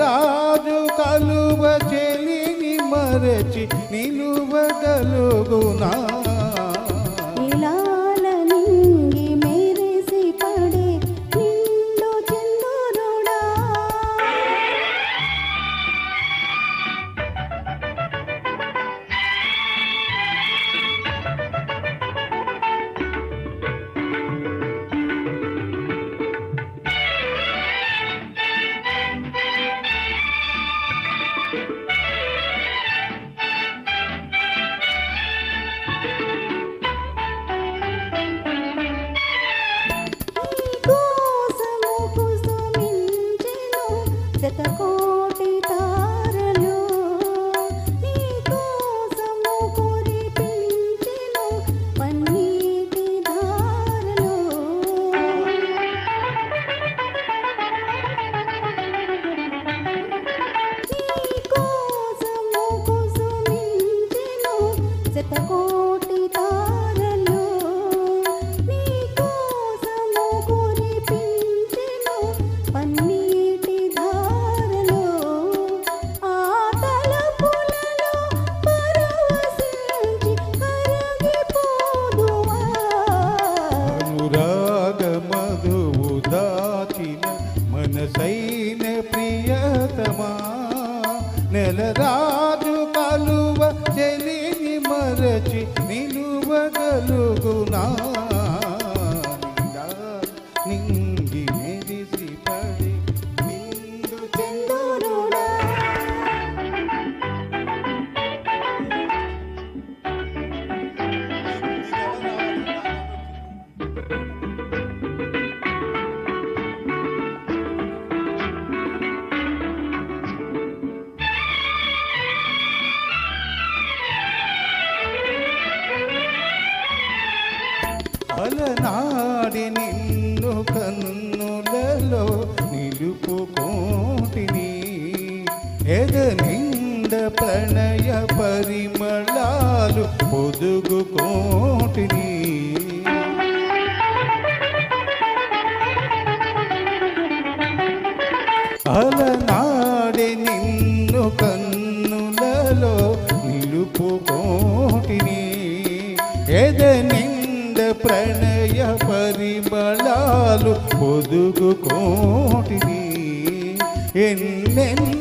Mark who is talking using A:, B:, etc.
A: రాజు
B: కలువ చెలిని మరచి నిలువగలుగునా ప్రియతమా నెలరాజు కలువ చెలిని మరచి నిలువగలుగునా. కన్నులలో నిలుపుకోటిని ఎద నింద ప్రణయ పరిమళాలు పొదుగుకోటిని అలనాడి నిన్ను కన్నులలో నిలుపుకోటిని ఎదని పొదుగుకోటివి ఎన్నెన్న